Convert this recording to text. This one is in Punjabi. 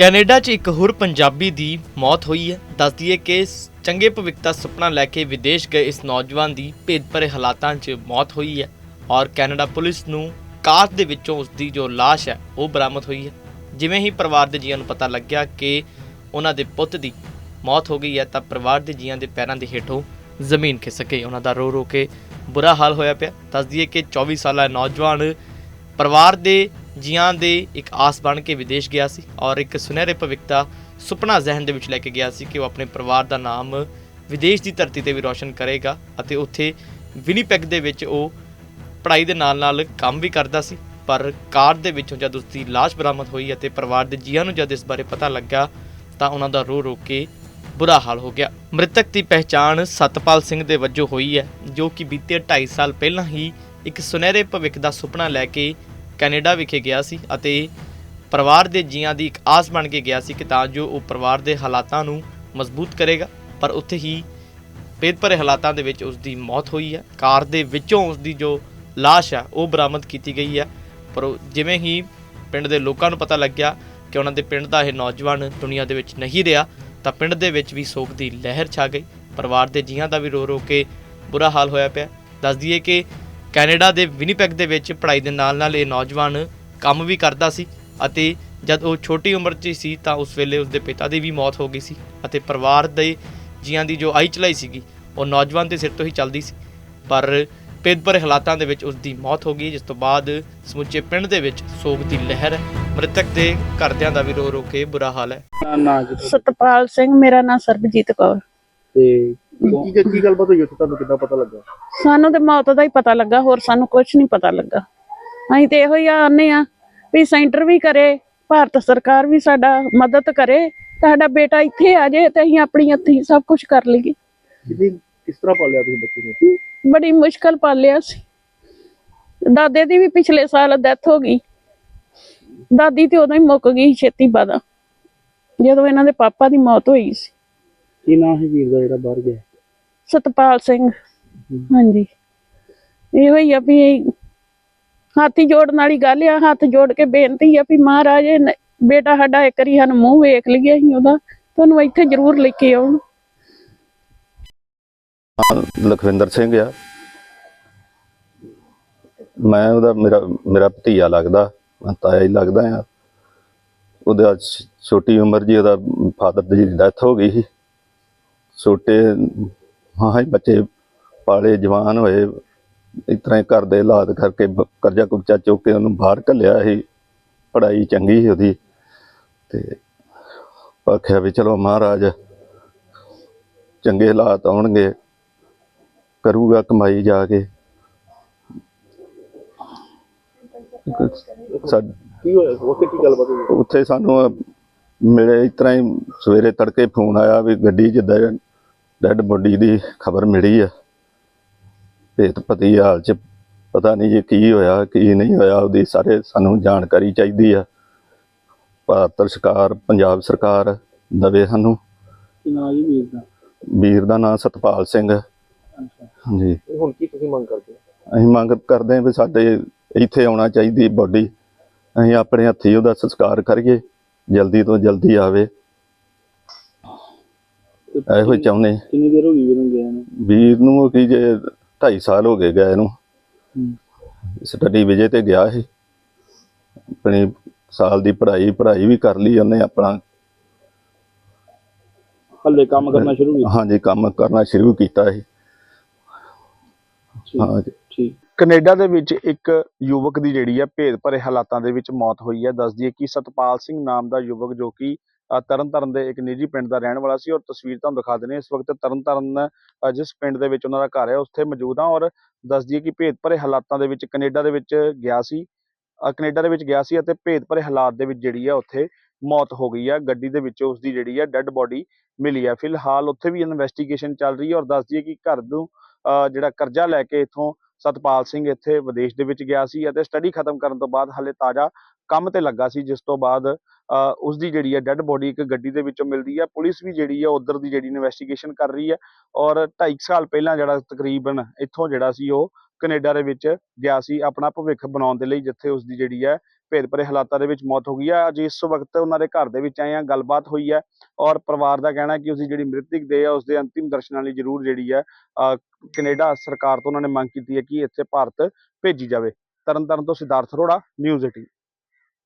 ਕੈਨੇਡਾ 'ਚ ਇੱਕ ਹੋਰ ਪੰਜਾਬੀ ਦੀ ਮੌਤ ਹੋਈ ਹੈ। ਦੱਸ ਦਈਏ ਕਿ ਚੰਗੇ ਭਵਿੱਖ ਦਾ ਸੁਪਨਾ ਲੈ ਕੇ ਵਿਦੇਸ਼ ਗਏ ਇਸ ਨੌਜਵਾਨ ਦੀ ਭੇਦਭਰੇ ਹਾਲਾਤਾਂ 'ਚ ਮੌਤ ਹੋਈ ਹੈ ਔਰ ਕੈਨੇਡਾ ਪੁਲਿਸ ਨੂੰ ਕਾਰ ਦੇ ਵਿੱਚੋਂ ਉਸ ਦੀ ਜੋ ਲਾਸ਼ ਹੈ, ਉਹ ਬਰਾਮਦ ਹੋਈ ਹੈ। ਜਿਵੇਂ ਹੀ ਪਰਿਵਾਰ ਦੇ ਜੀਆਂ ਨੂੰ ਪਤਾ ਲੱਗਿਆ ਕਿ ਉਹਨਾਂ ਦੇ ਪੁੱਤ ਦੀ ਮੌਤ ਹੋ ਗਈ ਹੈ, ਤਾਂ ਪਰਿਵਾਰ ਦੇ ਜੀਆਂ ਦੇ ਪੈਰਾਂ ਦੇ ਹੇਠੋਂ ਜ਼ਮੀਨ ਖਿਸਕ ਗਈ। ਉਹਨਾਂ ਦਾ ਰੋ ਰੋ ਕੇ ਬੁਰਾ ਹਾਲ ਹੋਇਆ ਪਿਆ। ਦੱਸ ਦਈਏ ਕਿ 24 ਸਾਲਾ ਨੌਜਵਾਨ ਪਰਿਵਾਰ ਦੇ ਜੀਆਂ ਦੇ ਇੱਕ ਆਸ ਬਣ ਕੇ ਵਿਦੇਸ਼ ਗਿਆ ਸੀ ਔਰ ਇੱਕ ਸੁਨਹਿਰੇ ਭਵਿੱਖ ਦਾ ਸੁਪਨਾ ਜ਼ਿਹਨ ਦੇ ਵਿੱਚ ਲੈ ਕੇ ਗਿਆ ਸੀ ਕਿ ਉਹ ਆਪਣੇ ਪਰਿਵਾਰ ਦਾ ਨਾਮ ਵਿਦੇਸ਼ ਦੀ ਧਰਤੀ ਤੇ ਵੀ ਰੌਸ਼ਨ ਕਰੇਗਾ ਅਤੇ ਉੱਥੇ ਵਿਨੀਪੈਗ ਦੇ ਵਿੱਚ ਉਹ ਪੜ੍ਹਾਈ ਦੇ ਨਾਲ-ਨਾਲ ਕੰਮ ਵੀ ਕਰਦਾ ਸੀ, ਪਰ ਕਾਰ ਦੇ ਵਿੱਚੋਂ ਜਦ ਉਸ ਦੀ ਲਾਸ਼ ਬਰਾਮਦ ਹੋਈ ਅਤੇ ਪਰਿਵਾਰ ਦੇ ਜੀਆਂ ਨੂੰ ਜਦ ਇਸ ਬਾਰੇ ਪਤਾ ਲੱਗਾ ਤਾਂ ਉਹਨਾਂ ਦਾ ਰੋ ਰੋ ਕੇ ਬੁਰਾ ਹਾਲ ਹੋ ਗਿਆ। ਮ੍ਰਿਤਕ ਦੀ ਪਹਿਚਾਣ ਸਤਪਾਲ ਸਿੰਘ ਦੇ ਵਜੋਂ ਹੋਈ ਹੈ, ਜੋ ਕਿ ਬੀਤੇ 2.5 ਸਾਲ ਪਹਿਲਾਂ ਹੀ ਇੱਕ ਸੁਨਹਿਰੇ ਭਵਿੱਖ ਦਾ ਸੁਪਨਾ ਲੈ ਕੇ ਕੈਨੇਡਾ ਵਿਖੇ ਗਿਆ ਸੀ ਅਤੇ ਪਰਿਵਾਰ ਦੇ ਜੀਆਂ ਦੀ ਇੱਕ ਆਸ ਬਣ ਕੇ ਗਿਆ ਸੀ ਕਿ ਤਾਂ ਜੋ ਉਹ ਪਰਿਵਾਰ ਦੇ ਹਾਲਾਤਾਂ ਨੂੰ ਮਜ਼ਬੂਤ ਕਰੇਗਾ, ਪਰ ਉੱਥੇ ਹੀ ਭੇਦ ਭਰੇ ਹਾਲਾਤਾਂ ਦੇ ਵਿੱਚ ਉਸ ਦੀ ਮੌਤ ਹੋਈ ਹੈ। ਕਾਰ ਦੇ ਵਿੱਚੋਂ ਉਸ ਦੀ ਜੋ ਲਾਸ਼ ਹੈ, ਉਹ ਬਰਾਮਦ ਕੀਤੀ ਗਈ ਹੈ। ਪਰ ਉਹ ਜਿਵੇਂ ਹੀ ਪਿੰਡ ਦੇ ਲੋਕਾਂ ਨੂੰ ਪਤਾ ਲੱਗਿਆ ਕਿ ਉਹਨਾਂ ਦੇ ਪਿੰਡ ਦਾ ਇਹ ਨੌਜਵਾਨ ਦੁਨੀਆ ਦੇ ਵਿੱਚ ਨਹੀਂ ਰਿਹਾ, ਤਾਂ ਪਿੰਡ ਦੇ ਵਿੱਚ ਵੀ ਸੋਗ ਦੀ ਲਹਿਰ ਛਾ ਗਈ। ਪਰਿਵਾਰ ਦੇ ਜੀਆਂ ਦਾ ਵੀ ਰੋ ਰੋ ਕੇ ਬੁਰਾ ਹਾਲ ਹੋਇਆ ਪਿਆ। ਦੱਸ ਦਈਏ ਕਿ ਕੈਨੇਡਾ ਦੇ ਵਿਨੀਪੈਗ ਦੇ ਵਿੱਚ ਪੜ੍ਹਾਈ ਦੇ ਨਾਲ ਨਾਲ ਇਹ ਨੌਜਵਾਨ ਕੰਮ ਵੀ ਕਰਦਾ ਸੀ ਅਤੇ ਜਦ ਉਹ ਛੋਟੀ ਉਮਰ 'ਚ ਸੀ ਤਾਂ ਉਸ ਵੇਲੇ ਉਸ ਦੇ ਪਿਤਾ ਦੀ ਵੀ ਮੌਤ ਹੋ ਗਈ ਸੀ ਅਤੇ ਪਰਿਵਾਰ ਦੇ ਜੀਆਂ ਦੀ ਜੋ ਆਈ ਚਲਾਈ ਸੀਗੀ ਉਹ ਨੌਜਵਾਨ ਦੇ ਸਿਰ ਤੋਂ ਹੀ ਚੱਲਦੀ ਸੀ। ਪਰ ਭੇਦ ਭਰੇ ਹਾਲਾਤਾਂ ਦੇ ਵਿੱਚ ਉਸ ਦੀ ਮੌਤ ਹੋ ਗਈ ਜਿਸ ਤੋਂ ਬਾਅਦ ਸਮੁੱਚੇ ਪਿੰਡ ਦੇ ਵਿੱਚ ਸੋਗ ਦੀ ਲਹਿਰ ਹੈ ਮ੍ਰਿਤਕ ਦੇ ਘਰਦਿਆਂ ਦਾ ਵੀ ਰੋ ਰੋ ਕੇ ਬੁਰਾ ਹਾਲ ਹੈ। ਸਤਪਾਲ ਸਿੰਘ ਮੇਰਾ ਨਾਮ ਸਰਬਜੀਤ ਕੌਰ। ਤੇ ਕੀ ਕੀ ਕੀ ਗੱਲਬਾਤ ਹੋਈ ਉੱਥੇ? ਤੁਹਾਨੂੰ ਕਿੱਦਾਂ ਪਤਾ ਲੱਗਾ? ਸਾਨੂੰ ਤੇ ਮੌਤ ਦਾ ਹੀ ਪਤਾ ਲੱਗਾ ਹੋਰ ਸਾਨੂੰ ਕੁਝ ਨਹੀਂ ਪਤਾ ਲੱਗਾ। ਅਸੀਂ ਤੇ ਇਹੋ ਹੀ ਆਨੇ ਆ ਵੀ ਸੈਂਟਰ ਵੀ ਕਰੇ ਭਾਰਤ ਸਰਕਾਰ ਵੀ ਸਾਡਾ ਮਦਦ ਕਰੇ ਸਾਡਾ ਬੇਟਾ ਇੱਥੇ ਆ ਜਾਏ ਤੇ ਅਸੀਂ ਆਪਣੀ ਹੱਥੀਂ ਸਭ ਕੁਝ ਕਰ ਲਈਏ। ਕਿੰਨੀ ਕਿਸ ਤਰ੍ਹਾਂ ਪਾਲਿਆ ਤੁਸੀਂ ਬੱਚੇ ਨੂੰ? ਬੜੀ ਮੁਸ਼ਕਲ ਪਾਲਿਆ ਸੀ। ਦਾਦੇ ਦੀ ਵੀ ਪਿਛਲੇ ਸਾਲ ਡੈਥ ਹੋ ਗਈ। ਦਾਦੀ ਤੇ ਉਦੋਂ ਹੀ ਮੁੱਕ ਗਈ ਛੇਤੀ ਬਾਦਾ। ਜਦੋਂ ਇਹਨਾਂ ਦੇ ਪਾਪਾ ਦੀ ਮੌਤ ਹੋਈ ਸੀ। ਕੀ ਨਾਂ ਹੈ ਵੀਰ ਦਾ ਜਿਹੜਾ ਬਾਹਰ ਗਿਆ? ਸਤਪਾਲ ਸਿੰਘ। ਹਾਂਜੀ। ਇਹੋ ਹੀ ਆ ਵੀ ਹਾਥੀ ਜੋੜਨ ਵਾਲੀ ਗੱਲ ਆ ਹੱਥ ਜੋੜ ਕੇ ਬੇਨਤੀ ਆ ਵੀ ਮਹਾਰਾਜ ਬੇਟਾ ਸਾਡਾ ਇੱਕ ਵਾਰੀ ਸਾਨੂੰ ਮੂੰਹ ਵੇਖ ਲਈਏ ਅਸੀਂ ਉਹਦਾ ਤੁਹਾਨੂੰ ਇੱਥੇ ਜ਼ਰੂਰ ਲੈ ਕੇ ਆਉਣ। ਲਖਵਿੰਦਰ ਸਿੰਘ ਆ। ਮੈਂ ਉਹਦਾ ਮੇਰਾ ਮੇਰਾ ਭਤੀਆ ਲੱਗਦਾ ਮੈਂ ਤਾਇਆ ਹੀ ਲੱਗਦਾ ਆ। ਉਹਦਾ ਛੋਟੀ ਉਮਰ ਜੀ ਉਹਦਾ ਫਾਦਰ ਦੀ ਡੈਥ ਹੋ ਗਈ ਸੀ। ਛੋਟੇ ਹਾਂ ਹੀ ਬੱਚੇ ਪਾਲੇ ਜਵਾਨ ਹੋਏ ਇਸ ਤਰ੍ਹਾਂ ਹੀ ਘਰ ਦੇ ਹਾਲਾਤ ਕਰਕੇ ਬ- ਕਰਜ਼ਾ ਕੁਰਜ਼ਾ ਚੁੱਕ ਕੇ ਉਹਨੂੰ ਬਾਹਰ ਘੱਲਿਆ ਸੀ ਪੜ੍ਹਾਈ ਚੰਗੀ ਸੀ ਉਹਦੀ ਤੇ ਆਖਿਆ ਵੀ ਚਲੋ ਮਹਾਰਾਜ ਚੰਗੇ ਹਾਲਾਤ ਆਉਣਗੇ ਕਰੂਗਾ ਕਮਾਈ ਜਾ ਕੇ। ਸਾ- ਕੀ ਹੋਇਆ? ਉੱਥੇ ਕੀ ਗੱਲਬਾਤ ਹੋਈ? ਉੱਥੇ ਸਾਨੂੰ ਮਿਲੇ ਇਸ ਤਰ੍ਹਾਂ ਹੀ ਸਵੇਰੇ ਤੜਕੇ ਫੋਨ ਆਇਆ ਵੀ ਗੱਡੀ 'ਚ ਡੈਡ ਬੋਡੀ ਦੀ ਖਬਰ ਮਿਲੀ ਆ। ਭੇਤ ਪਤੀ ਹਾਲ 'ਚ ਪਤਾ ਨਹੀਂ ਜੀ ਕੀ ਹੋਇਆ ਕੀ ਨਹੀਂ ਹੋਇਆ ਉਹਦੀ ਸਾਰੇ ਸਾਨੂੰ ਜਾਣਕਾਰੀ ਚਾਹੀਦੀ ਆ। ਭਾਰਤ ਸਰਕਾਰ ਪੰਜਾਬ ਸਰਕਾਰ ਦਵੇ ਸਾਨੂੰ। ਨਾਂ ਜੀ ਵੀਰ ਦਾ? ਵੀਰ ਦਾ ਨਾਮ ਸਤਪਾਲ ਸਿੰਘ। ਹਾਂਜੀ। ਹੁਣ ਕੀ ਤੁਸੀਂ ਮੰਗ ਕਰਦੇ ਅਸੀਂ ਮੰਗ ਕਰਦੇ ਹਾਂ ਵੀ ਸਾਡੇ ਇੱਥੇ ਆਉਣਾ ਚਾਹੀਦੀ ਬੋਡੀ। ਅਸੀਂ ਆਪਣੇ ਹੱਥੀਂ ਉਹਦਾ ਸੰਸਕਾਰ ਕਰੀਏ ਜਲਦੀ ਤੋਂ ਜਲਦੀ ਆਵੇ। ਇਹੋ ਹੀ ਚਾਹੁੰਦੇ ਕਿੰਨੀ ਦੇਰ ਹੋ ਗਈ ਵੀਰ ਨੂੰ ਗਿਆ ਨੂੰ? ਵੀਰ ਨੂੰ ਕੀ ਜੇ 2.5 ਸਾਲ ਹੋ ਗਏ ਗਏ ਨੂੰ। ਹੂੰ। ਸਟੱਡੀ ਵਿਜੇ ਤੇ ਗਿਆ ਸੀ। ਆਪਣੀ ਸਾਲ ਦੀ ਪੜ੍ਹਾਈ ਪੜ੍ਹਾਈ ਵੀ ਕਰ ਲਈ ਉਹਨੇ ਆਪਣਾ। ਹੱਲੇ ਕੰਮ ਕਰਨਾ ਸ਼ੁਰੂ ਕੀਤਾ? ਹਾਂਜੀ ਕੰਮ ਕਰਨਾ ਸ਼ੁਰੂ ਕੀਤਾ ਸੀ। ਠੀਕ ਕੈਨੇਡਾ ਦੇ ਵਿੱਚ ਇੱਕ ਯੁਵਕ ਦੀ ਜਿਹੜੀ ਹੈ ਭੇਦ ਭਰੇ ਹਾਲਾਤਾਂ ਦੇ ਵਿੱਚ ਮੌਤ ਹੋਈ ਹੈ ਦੱਸਦੀ ਹੈ ਕਿ ਸਤਪਾਲ ਸਿੰਘ ਨਾਮ ਦਾ ਯੁਵਕ ਜੋ ਕਿ ਤਰਨਤਾਰਨ ਦੇ ਇੱਕ ਨਿੱਜੀ ਪਿੰਡ ਦਾ ਰਹਿਣ ਵਾਲਾ ਸੀ ਔਰ ਤਸਵੀਰ ਤੁਹਾਨੂੰ ਦਿਖਾ ਦਿੰਦੇ ਹਾਂ। ਇਸ ਵਕਤ ਤਰਨਤਾਰਨ ਅ, ਜਿਸ ਪਿੰਡ ਦੇ ਵਿੱਚ ਉਹਨਾਂ ਦਾ ਘਰ ਹੈ ਉੱਥੇ ਮੌਜੂਦ ਹਾਂ ਔਰ ਦੱਸਦੀ ਹੈ ਕਿ ਭੇਦ ਭਰੇ ਹਾਲਾਤਾਂ ਦੇ ਵਿੱਚ ਕੈਨੇਡਾ ਦੇ ਵਿੱਚ ਗਿਆ ਸੀ। ਅ, ਕੈਨੇਡਾ ਦੇ ਵਿੱਚ ਗਿਆ ਸੀ ਅਤੇ ਭੇਦ ਭਰੇ ਹਾਲਾਤ ਦੇ ਵਿੱਚ ਜਿਹੜੀ ਆ ਉੱਥੇ ਮੌਤ ਹੋ ਗਈ ਹੈ ਗੱਡੀ ਦੇ ਵਿੱਚ ਉਸ ਦੀ ਜਿਹੜੀ ਹੈ ਡੈੱਡ ਬੋਡੀ ਮਿਲੀ ਹੈ ਫਿਲਹਾਲ ਉੱਥੇ ਵੀ ਇਨਵੈਸਟੀਗੇਸ਼ਨ ਚੱਲ ਰਹੀ ਹੈ ਔਰ ਦੱਸਦੀ ਹੈ ਕਿ ਘਰ ਨੂੰ ਅ, ਜਿਹੜਾ ਕਰਜ਼ਾ ਲੈ ਕੇ ਇੱਥੋਂ ਸਤਪਾਲ ਸਿੰਘ ਇੱਥੇ ਵਿਦੇਸ਼ ਦੇ ਵਿੱਚ ਗਿਆ ਸੀ ਅਤੇ ਸਟੱਡੀ ਖਤਮ ਕਰਨ ਤੋਂ ਬਾਅਦ ਹਲੇ ਤਾਜ਼ਾ ਕੰਮ ਤੇ ਲੱਗਾ ਸੀ ਜਿਸ ਤੋਂ ਬਾਅਦ ਅ, ਉਸ ਦੀ ਜਿਹੜੀ ਹੈ ਡੈੱਡ ਬੋਡੀ ਇੱਕ ਗੱਡੀ ਦੇ ਵਿੱਚੋਂ ਮਿਲਦੀ ਹੈ। ਪੁਲਿਸ ਵੀ ਜਿਹੜੀ ਹੈ ਉਧਰ ਦੀ ਜਿਹੜੀ ਇਨਵੈਸਟੀਗੇਸ਼ਨ ਕਰ ਰਹੀ ਹੈ ਔਰ 2.5 ਸਾਲ ਪਹਿਲਾਂ ਜਿਹੜਾ ਤਕਰੀਬਨ ਇੱਥੋਂ ਜਿਹੜਾ ਸੀ ਉਹ ਕੈਨੇਡਾ ਦੇ ਵਿੱਚ ਗਿਆ ਸੀ ਆਪਣਾ ਭਵਿੱਖ ਬਣਾਉਣ ਦੇ ਲਈ ਜਿੱਥੇ ਉਸ ਦੀ ਜਿਹੜੀ ਹੈ ਭੇਦਭਰੇ ਹਾਲਾਤਾਂ ਦੇ ਵਿੱਚ ਮੌਤ ਹੋ ਗਈ ਹੈ। ਅੱਜ ਇਸ ਵਕਤ ਉਹਨਾਂ ਦੇ ਘਰ ਦੇ ਵਿੱਚ ਆਏ ਆ ਗੱਲਬਾਤ ਹੋਈ ਹੈ ਔਰ ਪਰਿਵਾਰ ਦਾ ਕਹਿਣਾ ਹੈ ਕਿ ਉਸਦੀ ਜਿਹੜੀ ਮ੍ਰਿਤਕ ਦੇ ਆ ਉਸਦੇ ਅੰਤਿਮ ਦਰਸ਼ਨਾਂ ਲਈ ਜ਼ਰੂਰ ਜਿਹੜੀ ਹੈ ਅਹ, ਕੈਨੇਡਾ ਸਰਕਾਰ ਤੋਂ ਉਹਨਾਂ ਨੇ ਮੰਗ ਕੀਤੀ ਹੈ ਕਿ ਇੱਥੇ ਭਾਰਤ ਭੇਜੀ ਜਾਵੇ। ਤਰਨਤਾਰਨ ਤੋਂ ਸਿਧਾਰਥ ਅਰੋੜਾ ਨਿਊਜ਼ 18